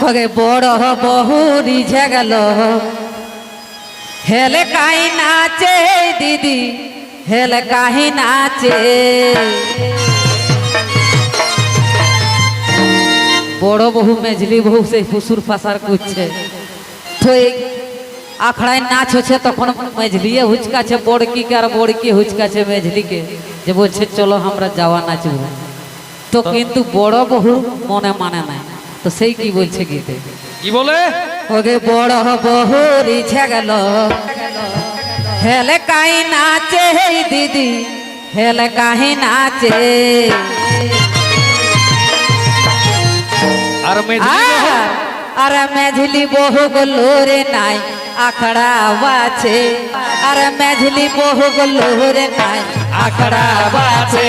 কগে বড় বহু রিঝে গেল হেলে কাহি নাচে দিদি, হেলে কাহি নাচে। বড় বহু মেঝলি বহু সেই ফুসুর ফাসার করছে। এই আখড়ায় নাচ হচ্ছে তখন মেঝলিয়ে হুচকাছে বড়কিকে আর বড়কি হুচকাছে মেঝলিকে। যে বলছে, চলো আমরা যাওয়া নাচবো। তো কিন্তু বড় বহু মনে মানে নাই। তো সেই কি বলছে গীতে? কি বলে? ওকে বড় বহু রিঝে গেল। হেলে কাই নাচে দিদি। হেলে কাহি নাচে। আর আরে মেঝলি বহু গলো রে নাই আখড়া বাছে। আরে মেঝলি বহু গলো রে নাই আখড়া বাছে।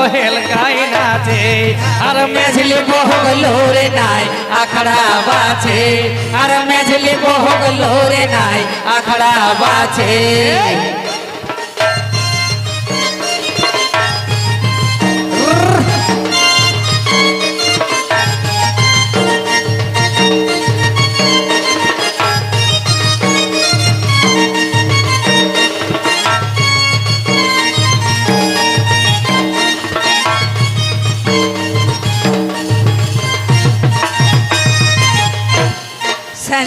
নাচেল হেলকাই নাচে আর মেঝলি বহগ লোরে নাই, আখড়া বাছে আর মেঝলি বহগ লোরে নাই, আখড়া বাছে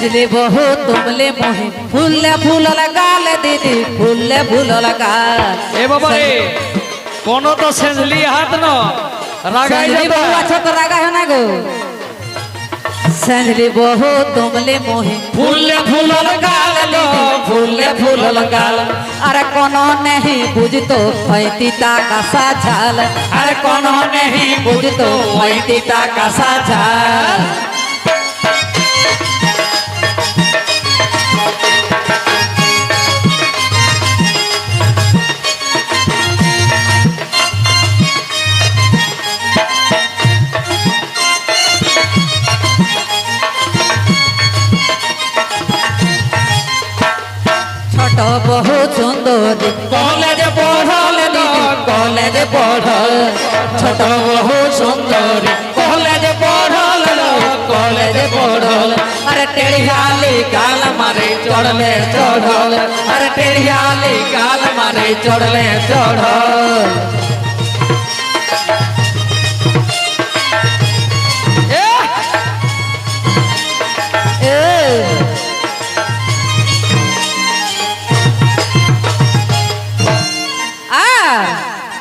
सजले बहो तुमले मोहे फूल फूल लगाल दीदी फूल फूल लगाल ए बाबा रे कोनो तो सजली हाथ न रागाई सजली बहो अच्छा तो रागा है ना गो सजली बहो तुमले मोहे फूल फूल लगाल दीदी फूल फूल लगाल अरे कोनो नहीं बुझतो पैतीता का साझाल अरे कोनो नहीं बुझतो पैतीता का साझाल चढ़ले चढ़ल। अरे टेढ़िया निकाल मारे चढ़ले चढ़ल।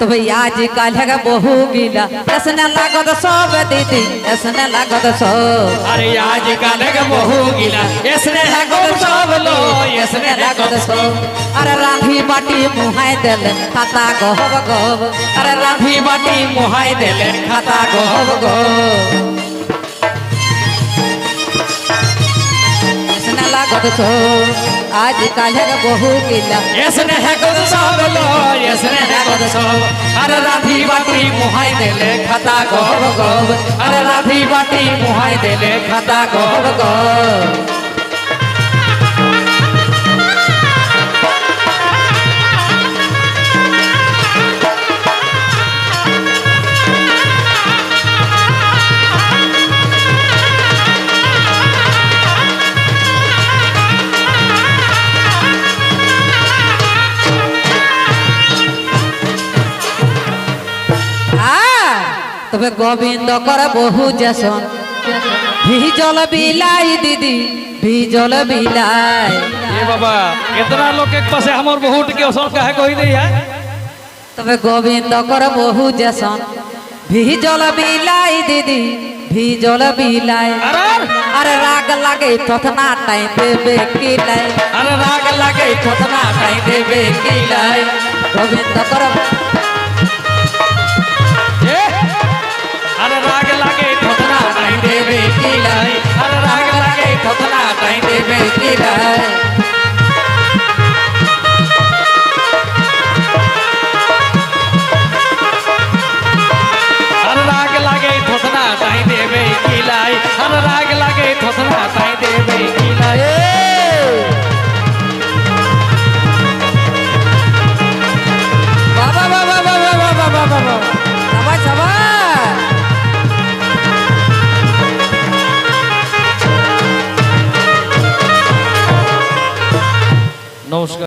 তবে আজ কাল হেগা বহু গিলা এসনে লাগত সব দিদি এসনে লাগত সব আরে আজ কালে বহু গিলা এসনে হাগো সব লো এসনে লাগত সব আরে রাধি বাটি মুহাই দেলে খাতা গহব গহব আরে রাধি বাটি মুহাই দেলে খাতা গহব গহব এসনে লাগত সব আজ কাল হেগা বহু গিলা এসনে হাগো সব লো এসনে হাগো সব। আরে রাধি বাটি মুহাই দেলে খাতা গব গব। আরে রাধি বাটি মুহাই দেলে খাতা গব গহব তবে গোবিন্দ করে বহু যেসন ভিজল বিলাই দিদি ভিজল বিলাই। এ বাবা এতনা লোক এক পাশে আমার বহু টিকে অসল কাহে কই দেই হ্যাঁ? তবে গোবিন্দ করে বহু যেসন ভিজল বিলাই দিদি ভিজল বিলাই। আরে রাগ লাগে থতনা টাই দেবে কিলাই আরে রাগ লাগে থতনা টাই দেবে কিলাই গোবিন্দ করে আর রাগ লাগে থতনা তাই দেবে কিলাই আর রাগ লাগে থ